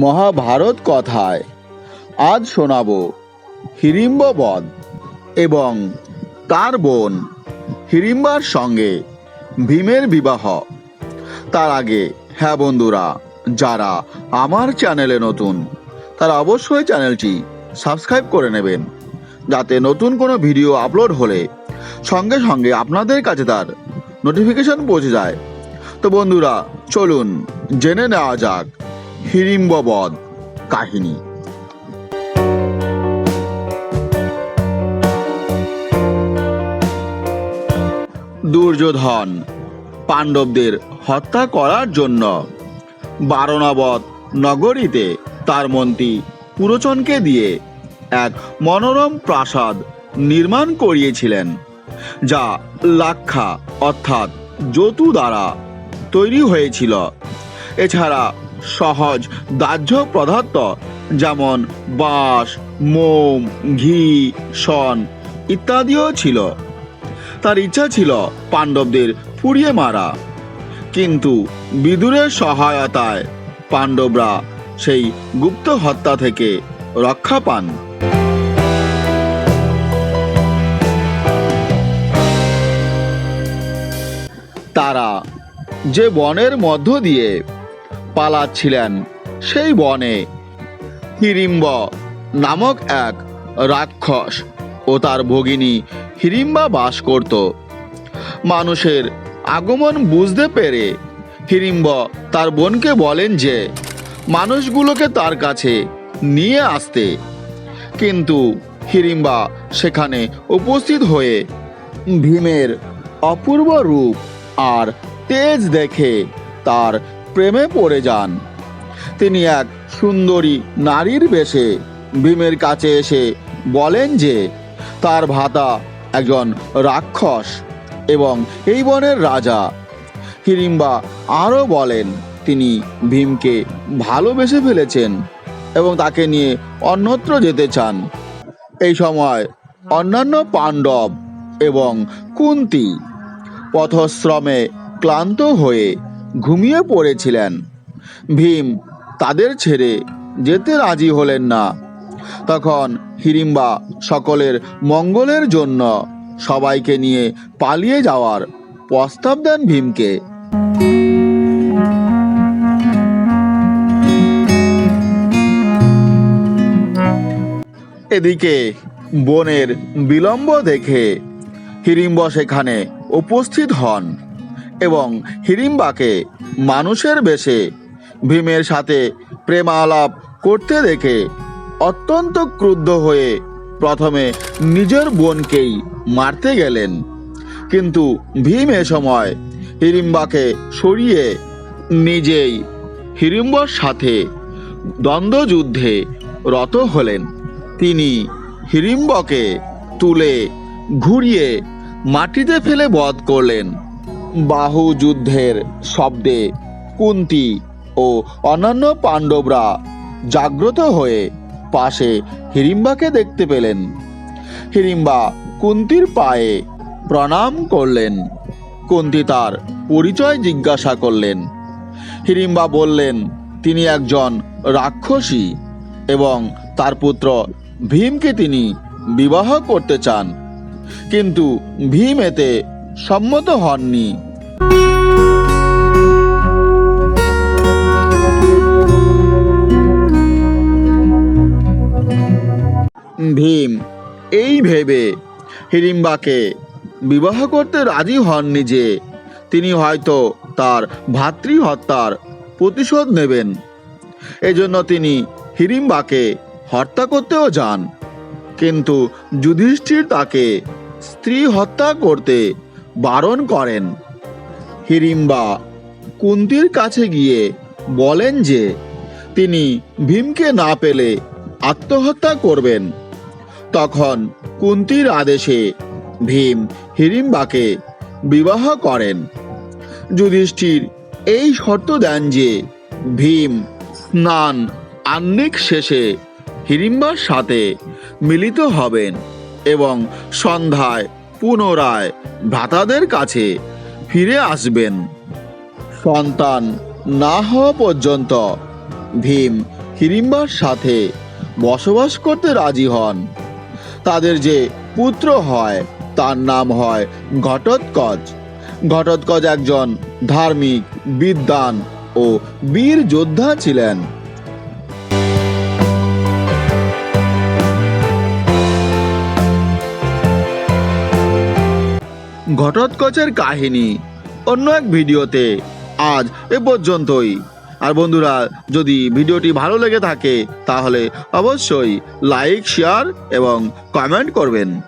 মহাভারত কথায়। আজ শোনাব হিড়িম্ব বধ এবং তার বোন হিড়িম্বার সঙ্গে ভীমের বিবাহ। তার আগে হ্যাঁ বন্ধুরা, যারা আমার চ্যানেলে নতুন, তারা অবশ্যই চ্যানেলটি সাবস্ক্রাইব করে নেবেন, যাতে নতুন কোনো ভিডিও আপলোড হলে সঙ্গে সঙ্গে আপনাদের কাছে তার নোটিফিকেশন পৌঁছে যায়। তো বন্ধুরা, চলুন জেনে নেওয়া যাক হিড়িম্ব বধ কাহিনী। দুর্যোধন পাণ্ডবদের হত্যা করার জন্য বারণাবধ নগরীতে তার মন্ত্রী পুরোচনকে দিয়ে এক মনোরম প্রাসাদ নির্মাণ করিয়েছিলেন, যা লাক্ষা অর্থাৎ যতু দ্বারা তৈরি হয়েছিল। এছাড়া সহজ, দাহ্য পদার্থ, যেমন বাঁশ, মোম, ঘি, শন ইত্যাদিও ছিল। তার ইচ্ছা ছিল পাণ্ডবদের পুড়িয়ে মারা। কিন্তু বিদুরের সহায়তায় পাণ্ডবরা সেই গুপ্ত হত্যা থেকে রক্ষা পান। তারা যে বনের মধ্য দিয়ে পালাচ্ছিলেন সেই বনে। হিড়িম্ব নামক এক রাক্ষস ও তার ভগিনী হিড়িম্বা বাস করত। মানুষের আগমন বুঝতে পেরে হিড়িম্ব তার বোনকে বলেন যে, মানুষগুলোকে তার কাছে নিয়ে আসতে। কিন্তু হিড়িম্বা সেখানে উপস্থিত হয়ে ভীমের অপূর্ব রূপ আর তেজ দেখে তার প্রেমে পড়ে যান। তিনি এক সুন্দরী নারীর বেশে ভীমের কাছে এসে বলেন যে, তার ভাতা একজন রাক্ষস এবং এই বনের রাজা। হিড়িম্বা আরও বলেন, তিনি ভীমকে ভালোবেসে ফেলেছেন এবং তাকে নিয়ে অন্যত্র যেতে চান। এই সময় অন্যান্য পাণ্ডব এবং কুন্তি পথশ্রমে ক্লান্ত হয়ে ঘুমিয়ে পড়েছিলেন। ভীম, তাদের ছেড়ে যেতে রাজি হলেন না। তখন হিড়িম্বা সকলের মঙ্গলের জন্য সবাইকে নিয়ে পালিয়ে যাওয়ার প্রস্তাব দেন ভীমকে। এদিকে বনের বিলম্ব দেখে হিড়িম্ব সেখানে উপস্থিত হন। এবং হিড়িম্বাকে মানুষের বেশে ভীমের সাথে প্রেমালাপ করতে দেখে অত্যন্ত ক্রুদ্ধ হয়ে প্রথমে নিজের বোনকেই মারতে গেলেন। কিন্তু ভীম এ সময় হিড়িম্বাকে সরিয়ে নিজেই হিড়িম্বর সাথে দ্বন্দ্বযুদ্ধে রত হলেন। তিনি হিড়িম্বকে তুলে ঘুরিয়ে মাটিতে ফেলে বধ করলেন। বাহু যুদ্ধের শব্দে কুন্তি ও অন্যান্য পাণ্ডবরা জাগ্রত হয়ে পাশে হিড়িম্বাকে দেখতে পেলেন। হিড়িম্বা কুন্তির পায়ে প্রণাম করলেন। কুন্তি তার পরিচয় জিজ্ঞাসা করলেন। হিড়িম্বা বললেন, তিনি একজন রাক্ষসী এবং তার পুত্র ভীমকে তিনি বিবাহ করতে চান। কিন্তু ভীম এতে সম্মত হননি। ভীম, এই ভেবে হিড়িম্বাকে বিবাহ করতে রাজি হননি যে, তিনি হয়তো তার ভাতৃ হত্যার প্রতিশোধ নেবেন। এজন্য তিনি হিড়িম্বাকে হত্যা করতেও যান। কিন্তু যুধিষ্ঠির তাকে স্ত্রী হত্যা করতে বারণ করেন। হিড়িম্বা কুন্তির কাছে গিয়ে বলেন যে, তিনি ভীমকে না পেলে আত্মহত্যা করবেন। তখন কুন্তির আদেশে ভীম হিড়িম্বাকে বিবাহ করেন। যুধিষ্ঠির এই শর্ত দেন যে, ভীম স্নান আন্নিক শেষে হিড়িম্বার সাথে মিলিত হবেন এবং সন্ধ্যায় পুনরায় ভ্রাতাদের কাছে ফিরে আসবেন। সন্তান না হওয়া পর্যন্ত ভীম হিড়িম্বার সাথে বসবাস করতে রাজি হন। তাদের যে পুত্র হয়, তার নাম হয় ঘটোৎকচ। ঘটোৎকচ একজন ধার্মিক, বিদ্বান ও বীর যোদ্ধা ছিলেন। ঘটোৎকচের কাহিনী। অন্য এক ভিডিওতে আজ এ পর্যন্তই। আর বন্ধুরা, যদি ভিডিওটি ভালো লেগে থাকে, তাহলে অবশ্যই লাইক, শেয়ার এবং কমেন্ট করবেন।